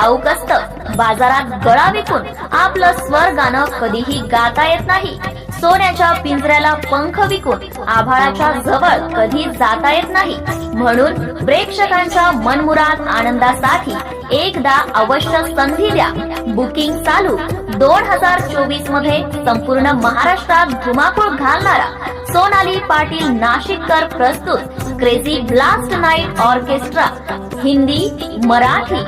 ठाऊक असतं. बाजारात गळा विकून आपलं स्वर गाणं कधीही गाता येत नाही. सोन्याच्या पिंजऱ्याला पंख विकून आभाळाच्या जवळ कधी जाता येत नाही. म्हणून प्रेक्षकांच्या मनमुराद आनंदासाठी एकदा अवश्य संधी द्या. बुकिंग चालू. दोन हजार चोवीसमध्ये संपूर्ण महाराष्ट्रात धुमाकूळ घालणारा सोनाली पाटील नाशिककर प्रस्तुत. Crazy blast night orchestra Hindi Marathi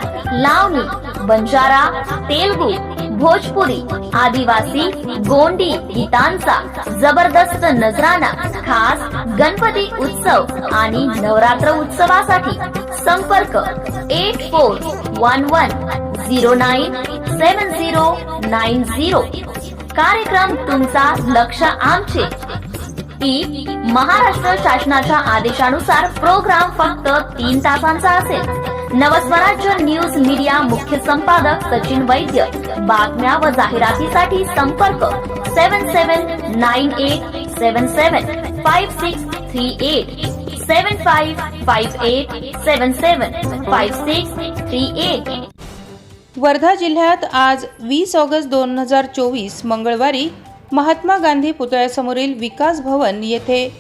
Lavani Banjara Telugu Bhojpuri Adivasi Gondi गीतांचा जबरदस्त नजराना खास गणपती उत्सव आणि नवरात्र उत्सवासाठी संपर्क eight four one one zero nine seven zero nine zero कार्यक्रम तुमचा लक्ष आमचे टीप महाराष्ट्र शासनाच्या आदेशानुसार प्रोग्राम फक्त तीन तासांचा असेल. नवस्वराज्य न्यूज मीडिया मुख्य संपादक सचिन वैद्य. बातम्या व जाहिरातीसाठी संपर्क seven seven nine eight seven seven five six three eight seven five five eight seven seven five six three eight Wardha जिल्ह्यात आज वीस ऑगस्ट दोन हजार चोवीस मंगळवारी महात्मा गांधी पुतळ्यासमोरील विकास भवन येथे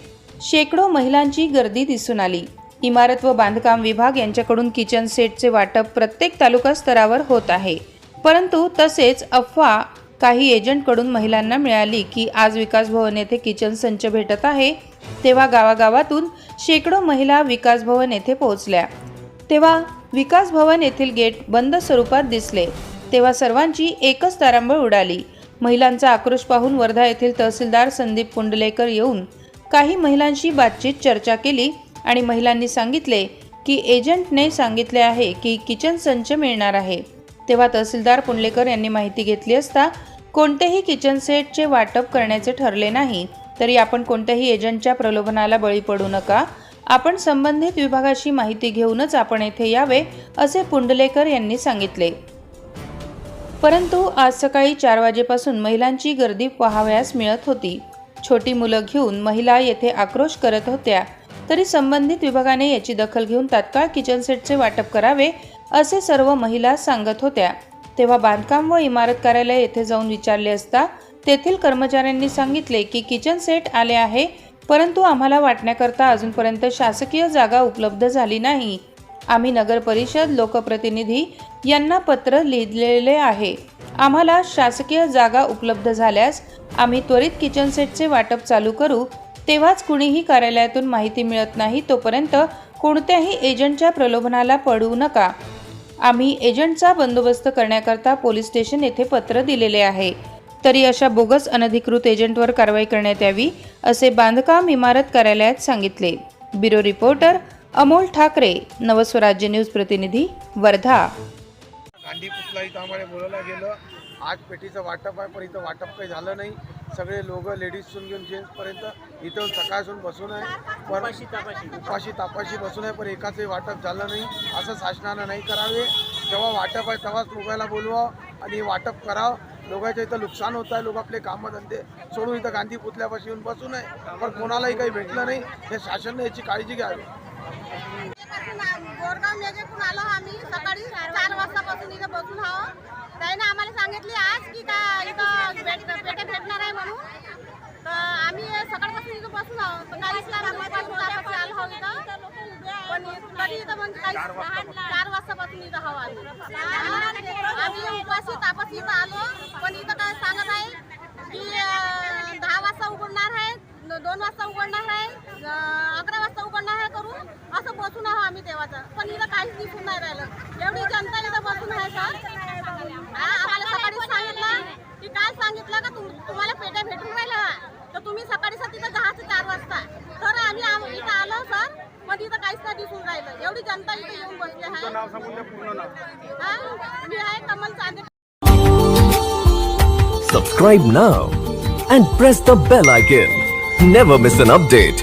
शेकडो महिलांची गर्दी दिसून आली. इमारत व बांधकाम विभाग यांच्याकडून किचन सेटचे वाटप प्रत्येक तालुका स्तरावर होत आहे. परंतु तसेच अफवा काही एजंटकडून महिलांना मिळाली की आज विकास भवन येथे किचन संच भेटत आहे तेव्हा गावागावातून शेकडो महिला विकास भवन येथे पोहोचल्या. तेव्हा विकास भवन येथील गेट बंद स्वरूपात दिसले. तेव्हा सर्वांची एकच तारांबळ उडाली. महिलांचा आक्रोश पाहून वर्धा येथील तहसीलदार संदीप कुंडलेकर येऊन काही महिलांशी बातचीत चर्चा केली आणि महिलांनी सांगितले की एजंटने सांगितले आहे की किचन संच मिळणार आहे. तेव्हा तहसीलदार पुंडलेकर यांनी माहिती घेतली असता कोणतेही किचन सेटचे वाटप करण्याचे ठरले नाही तरी आपण कोणत्याही एजंटच्या प्रलोभनाला बळी पडू नका. आपण संबंधित विभागाशी माहिती घेऊनच आपण येथे यावे असे पुंडलेकर यांनी सांगितले. परंतु आज सकाळी चार वाजेपासून महिलांची गर्दी पाहावयास मिळत होती. छोटी मुलं घेऊन महिला येथे आक्रोश करत होत्या. तरी संबंधित विभागाने याची दखल घेऊन तात्काळ किचन सेटचे वाटप करावे असे सर्व महिला सांगत होत्या. तेव्हा बांधकाम व इमारत कार्यालय येथे जाऊन विचारले असता तेथील कर्मचाऱ्यांनी सांगितले की किचन सेट आले आहे परंतु आम्हाला वाटण्याकरता अजूनपर्यंत शासकीय जागा उपलब्ध झाली नाही. आम्ही नगरपरिषद लोकप्रतिनिधी यांना पत्र लिहिलेले आहे. आम्हाला शासकीय जागा उपलब्ध झाल्यास आम्ही त्वरित किचन सेटचे वाटप चालू करू. तेव्हाच कुणीही कार्यालयातून माहिती मिळत नाही तोपर्यंत कोणत्याही एजंटच्या प्रलोभनाला पडू नका. आम्ही एजंटचा बंदोबस्त करण्याकरता पोलीस स्टेशन येथे पत्र दिलेले आहे. तरी अशा बोगस अनधिकृत एजंटवर कारवाई करण्यात यावी असे बांधकाम इमारत कार्यालयात सांगितले. Bureau reporter Amol Thakare Navswarajya news प्रतिनिधी वर्धा. गांधी पुतळा इथं आम्हाला बोलायला गेलं आज पेटीचं वाटप आहे पण इथं वाटप काही झालं नाही. सगळे लोक लेडीजसून घेऊन जेंट्सपर्यंत इथं सकाळसून बसून आहे. पण उपाशी तापाशी. बसून आहे पण एकाचंही वाटप झालं नाही. असं शासनानं नाही करावे. जेव्हा वाटप आहे तेव्हाच लोकांना बोलवावं आणि वाटप करावं. लोकांच्या इथं नुकसान होत आहे लोक आपले कामधंदे सोडून इथं गांधी पुतळ्यापाशी येऊन बसून आहे. पण कोणालाही काही भेटलं नाही. हे शासनाने याची काळजी घ्यावी. गोरगाव मेजेकून आलो आम्ही. सकाळी चार वाजतापासून इथं बसून आहो त्याने आम्हाला सांगितले आज की का इथं भेट पेटे भेटणार आहे म्हणून. तर आम्ही सकाळपासून इथं बसून आहो तर काहीच नाही आलो आहो इथं. पण तरी इथं मग काही चार वाजतापासून इथं आहो. आम्ही आम्ही उपाशी तापाशी इथं आलो. पण इथं काय सांगत आहे की दहा वाजता उघडणार आहे दोन वाजता उघडणार आहे अकरा वाजता उघडणार आहे करून असं बसून आहो आम्ही तेव्हाचं दिसून नाही राहिलं एवढी जनता इथं बसून आहे सर हा, आम्हाला सकाळी सांगितलं की काय सांगितलं का तुम तुम्हाला पेट्या भेटून राहिल्या. तर तुम्ही सकाळी सर तिथं दहा ते चार वाजता. तर आम्ही आम- इथं आलो सर. पण इथं काहीच नाही दिसून राहिलं. एवढी जनता इथं येऊन बसली आहे. हा मी आहे Kamal Chande. Subscribe now and press the bell icon. Never miss an update.